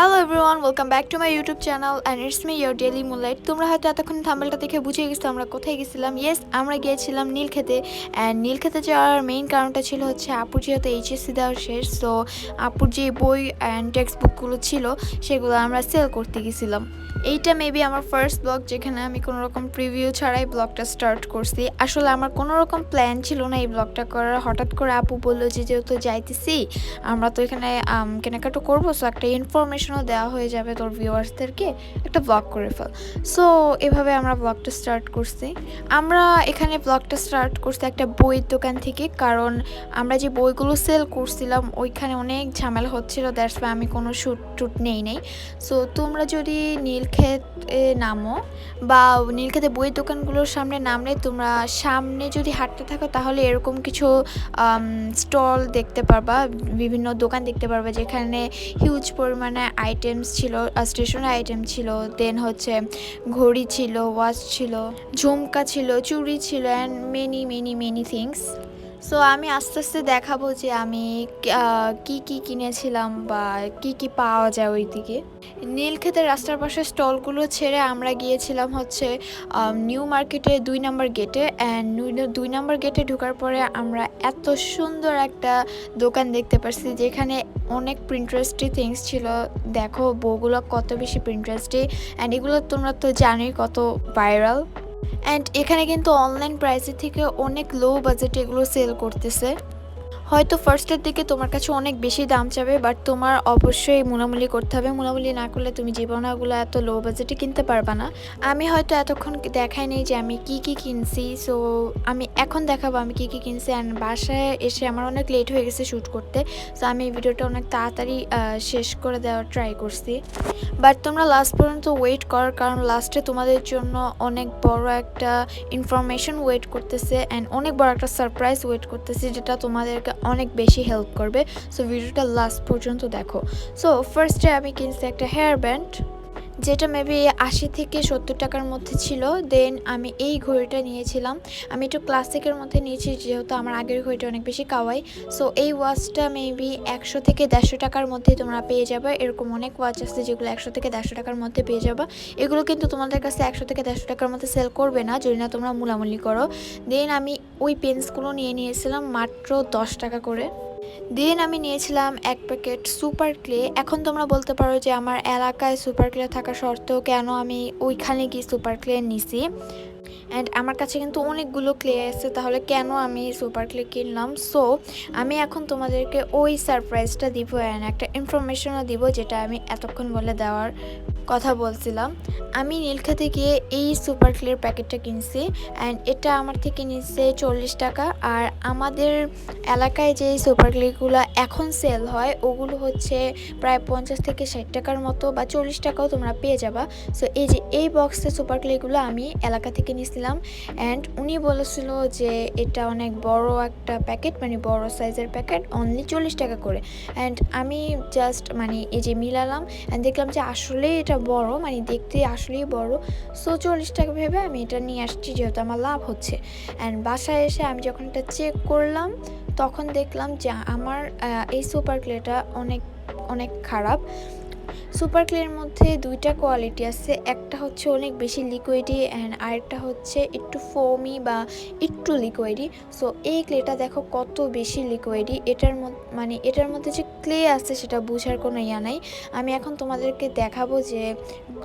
Hello everyone welcome back to my YouTube channel and it's me your daily moonlight তোমরা হয়তো এতক্ষণ থাম্বেলটা দেখে বুঝে গেছো আমরা কোথায় গেছিলাম। ইয়েস আমরা গিয়েছিলাম নীলক্ষেতে অ্যান্ড নীলক্ষেতে যাওয়ার মেইন কারণটা ছিল হচ্ছে আপুর যেহেতু এইচএসসি দেওয়ার শেষ সো আপুর যে বই অ্যান্ড টেক্সট বুকগুলো ছিল সেগুলো আমরা সেল করতে গেছিলাম। এইটা মেবি আমার ফার্স্ট ব্লগ যেখানে আমি কোনো রকম প্রিভিউ ছাড়াই ব্লগটা স্টার্ট করছি। আসলে আমার কোনো রকম প্ল্যান ছিল না এই ব্লগটা করার। হঠাৎ করে আপু বলল যে যেহেতু যাইতেছি, আমরা তো এখানে কেনাকাটা করব সো একটা ইনফরমেশনও দেওয়া হয়ে যাবে তোর ভিউয়ার্সদেরকে একটা ব্লগ করে ফেল। সো এভাবে আমরা ব্লগটা স্টার্ট করছি। আমরা এখানে ব্লগটা স্টার্ট করছি একটা বইয়ের দোকান থেকে, কারণ আমরা যে বইগুলো সেল করছিলাম, ওইখানে অনেক ঝামেলা হচ্ছিল দ্যাটস ওয়াই আমি কোনো শ্যুট টুট নেই নেই। সো তোমরা যদি নীলক্ষেত নামো, বা নীলক্ষেতে বইয়ের দোকানগুলোর সামনে নামলে তোমরা সামনে যদি হাঁটতে থাকো, তাহলে এরকম কিছু স্টল দেখতে পারবা, বিভিন্ন দোকান দেখতে পারবা, যেখানে হিউজ পরিমাণে আইটেমস ছিল স্টেশনারি আইটেম ছিল দেন হচ্ছে ঘড়ি ছিল ওয়াচ ছিল, ঝুমকা ছিল, চুড়ি ছিল and many many many things so আমি আস্তে আস্তে দেখাবো যে আমি কি কি কিনেছিলাম বা কি কি পাওয়া যায় ওই দিকে নীলক্ষেতের রাস্তার পাশে স্টলগুলো ছেড়ে আমরা গিয়েছিলাম হচ্ছে নিউ মার্কেটে দুই নম্বর গেটে অ্যান্ড দুই নম্বর গেটে ঢোকার পরে আমরা এত সুন্দর একটা দোকান দেখতে পারছি যেখানে অনেক প্রিন্টারেস্টি থিংস ছিল। দেখো বউগুলো কত বেশি প্রিন্টারেস্টি অ্যান্ড এগুলো তোমরা তো জানোই কত ভাইরাল অ্যান্ড এখানে কিন্তু অনলাইন প্রাইসের থেকে অনেক লো বাজেটে এগুলো সেল করতেছে। হয়তো ফার্স্টের দিকে তোমার কাছে অনেক বেশি দাম চাবে বাট তোমার অবশ্যই মুলামুলি করতে হবে। মুলামুলি না করলে তুমি জীবনাগুলো এত লো বাজেটে কিনতে পারবা না। আমি হয়তো এতক্ষণ দেখাই নেই যে আমি কি কি কিনছি সো আমি এখন দেখাবো আমি কি কি কিনছি। অ্যান্ড বাসায় এসে আমার অনেক লেট হয়ে গেছে শ্যুট করতে সো আমি এই ভিডিওটা অনেক তাড়াতাড়ি শেষ করে দেওয়ার ট্রাই করছি। বাট তোমরা লাস্ট পর্যন্ত ওয়েট কর, কারণ লাস্টে তোমাদের জন্য অনেক বড় একটা ইনফরমেশন ওয়েট করতেছে অ্যান্ড অনেক বড় একটা সারপ্রাইজ ওয়েট করতেছে, যেটা তোমাদেরকে অনেক বেশি হেল্প করবে। সো ভিডিওটা লাস্ট পর্যন্ত দেখো। সো ফার্স্টে আমি কিনছি একটা হেয়ার ব্যান্ড যেটা মেবি আশি থেকে সত্তর টাকার মধ্যে ছিল দেন আমি এই ঘড়িটা নিয়েছিলাম। আমি একটু ক্লাসিকের মধ্যে নিয়েছি, যেহেতু আমার আগের ঘড়িটা অনেক বেশি কাওয়াই। সো এই ওয়াচটা মেবি একশো থেকে দেড়শো টাকার মধ্যে তোমরা পেয়ে যাবে। এরকম অনেক ওয়াচ আছে যেগুলো একশো থেকে দেড়শো টাকার মধ্যে পেয়ে যাবে। এগুলো কিন্তু তোমাদের কাছে একশো থেকে দেড়শো টাকার মধ্যে সেল করবে না, যদি না তোমরা মুলামুলি করো। দেন আমি ওই পেন্সগুলো নিয়ে নিয়েছিলাম মাত্র দশ টাকা করে। দেন আমি নিয়েছিলাম এক প্যাকেট সুপার ক্লে এখন তোমরা বলতে পারো যে আমার এলাকায় সুপার ক্লে থাকা সত্ত্বেও কেন আমি ওইখানে গিয়ে সুপার ক্লে নিছি? অ্যান্ড আমার কাছে কিন্তু অনেকগুলো ক্লে আছে, তাহলে কেন আমি সুপার ক্লে কিনলাম? সো আমি এখন তোমাদেরকে ওই সারপ্রাইজটা দিব অ্যান্ড একটা ইনফরমেশনও দিব যেটা আমি এতক্ষণ বলে দেওয়ার কথা বলছিলাম। আমি নীলখাতে গিয়ে এই সুপার ক্লের প্যাকেটটা কিনছি অ্যান্ড এটা আমার থেকে নিচ্ছে চল্লিশ টাকা। আর আমাদের এলাকায় যে সুপার ক্লেগুলো এখন সেল হয়, ওগুলো হচ্ছে প্রায় পঞ্চাশ থেকে ষাট টাকার মতো বা চল্লিশ টাকাও তোমরা পেয়ে যাবা। সো এই যে এই বক্সে সুপার ক্লেগুলো আমি এলাকা থেকে নিয়েছিলাম অ্যান্ড উনি বলেছিল যে এটা অনেক বড় একটা প্যাকেট মানে বড় সাইজের প্যাকেট অনলি চল্লিশ টাকা করে। অ্যান্ড আমি জাস্ট মানে এই যে মিলালাম অ্যান্ড দেখলাম যে আসলেই এটা বড় মানে দেখতে আসলেই বড়। সো চল্লিশ টাকা ভেবে আমি এটা নিয়ে আসছি, যেহেতু আমার লাভ হচ্ছে। অ্যান্ড বাসায় এসে আমি যখন এটা চেক করলাম, তখন দেখলাম যে আমার এই সুপার ক্লেটা অনেক অনেক খারাপ। সুপার ক্লের মধ্যে দুইটা কোয়ালিটি আছে। একটা হচ্ছে অনেক বেশি লিকুইডি অ্যান্ড আরেকটা হচ্ছে একটু ফোমি বা একটু লিকুইডি সো এই ক্লেটা দেখো কত বেশি লিকুইডি এটার মানে এটার মধ্যে যে ক্লে আছে সেটা বোঝার কোনো ইয়া নাই। আমি এখন তোমাদেরকে দেখাবো যে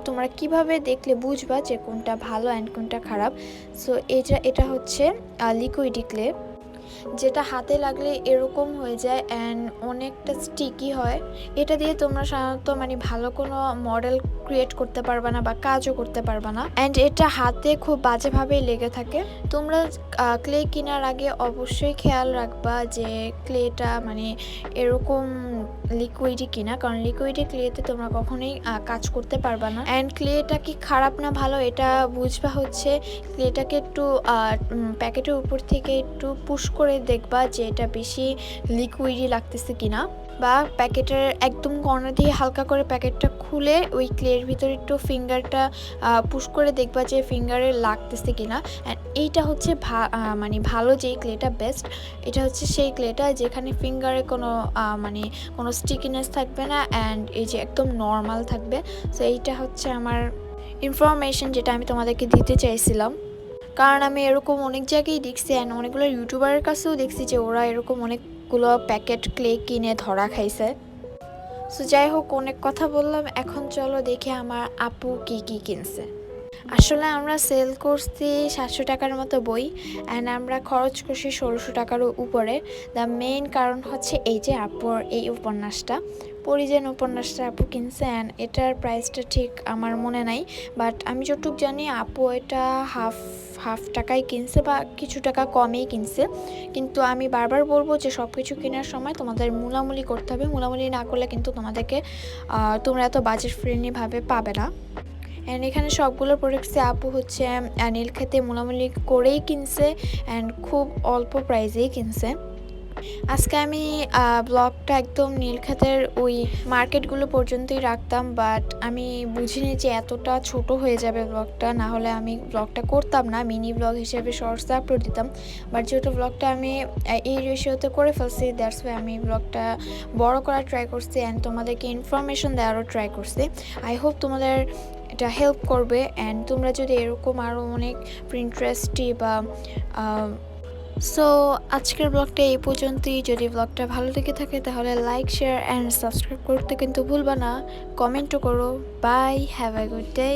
তোমরা কীভাবে দেখলে বুঝবা যে কোনটা ভালো অ্যান্ড কোনটা খারাপ। সো এটা এটা হচ্ছে লিকুইডি ক্লে যেটা হাতে লাগলে এরকম হয়ে যায় অ্যান্ড অনেকটা স্টিকি হয়। এটা দিয়ে তোমরা সাধারণত মানে ভালো কোনো মডেল ক্রিয়েট করতে পারবে না বা কাজও করতে পারবে না। অ্যান্ড এটা হাতে খুব বাজেভাবেই লেগে থাকে। তোমরা ক্লে কেনার আগে অবশ্যই খেয়াল রাখবা যে ক্লেটা মানে এরকম লিকুইডই কিনা, কারণ লিকুইডি ক্লেতে তোমরা কখনোই কাজ করতে পারবা না। অ্যান্ড ক্লেটা কি খারাপ না ভালো, এটা বুঝবা হচ্ছে ক্লেটাকে একটু প্যাকেটের উপর থেকে একটু পুশ করে দেখবা যে এটা বেশি লিকুইডই লাগতেছে কিনা। বা প্যাকেটের একদম কর্নার দিয়ে হালকা করে প্যাকেটটা খুলে ওই ক্লের ভিতরে একটু ফিঙ্গারটা পুশ করে দেখবা যে ফিঙ্গারে লাগতেছে কিনা। অ্যান্ড এইটা হচ্ছে মানে ভালো যেই ক্লেটা বেস্ট এটা হচ্ছে সেই ক্লেটা যেখানে ফিঙ্গারে কোনো মানে কোনো স্টিকিনেস থাকবে না অ্যান্ড এই যে একদম নর্মাল থাকবে। সো এইটা হচ্ছে আমার ইনফরমেশন যেটা আমি তোমাদেরকে দিতে চাইছিলাম। কারণ আমি এরকম অনেক জায়গায় দেখছি অ্যান্ড অনেকগুলো ইউটিউবারের কাছেও দেখছি যে ওরা এরকম অনেকগুলো প্যাকেট ক্লে কিনে ধরা খাইছে। সো যাই হোক অনেক কথা বললাম। এখন চলো দেখে আমার আপু কি কি কিনছে। আসলে আমরা সেল করছি সাতশো টাকার মতো বই অ্যান্ড আমরা খরচ করছি ষোলোশো টাকারও উপরে। দ্য মেইন কারণ হচ্ছে এই যে আপুর এই উপন্যাসটা। পরিজেন উপন্যাসটা আপু কিনছে অ্যান্ড এটার প্রাইসটা ঠিক আমার মনে নাই বাট আমি যতটুক জানি, আপু এটা হাফ হাফ টাকায় কিনছে বা কিছু টাকা কমেই কিনছে। কিন্তু আমি বারবার বলব যে সব কিছু কেনার সময় তোমাদের মূলামূলি করতে হবে। মূলামূলি না করলে কিন্তু তোমাদেরকে তোমরা এত বাজেট ফ্রেন্ডলিভাবে পাবে না। অ্যান্ড এখানে সবগুলো প্রোডাক্টসে আপু হচ্ছে নীল খেতে মোলামুলি করেই কিনছে অ্যান্ড খুব অল্প প্রাইসেই কিনছে। আজকে আমি ব্লগটা একদম নীলখাতের ওই মার্কেটগুলো পর্যন্তই রাখতাম বাট আমি বুঝিনি যে এতটা ছোট হয়ে যাবে ব্লগটা। না হলে আমি ব্লগটা করতাম না, মিনি ব্লগ হিসেবে শর্টস আপলোড দিতাম। বাট যেহেতু ব্লগটা আমি এই রেশিওতে করে ফেলছি দ্যাটস ওয়াই আমি ব্লগটা বড় করার ট্রাই করছি অ্যান্ড তোমাদেরকে ইনফরমেশন দেওয়ারও ট্রাই করছি। আই হোপ তোমাদের এটা হেল্প করবে অ্যান্ড তোমরা যদি এরকম আরও অনেক প্রিন্টারেস্টি বা সো আজকের ব্লগটা এই পর্যন্তই। যদি ব্লগটা ভালো লেগে থাকে, তাহলে লাইক শেয়ার অ্যান্ড সাবস্ক্রাইব করতে কিন্তু ভুলবা না। কমেন্টও করো। Bye have a good day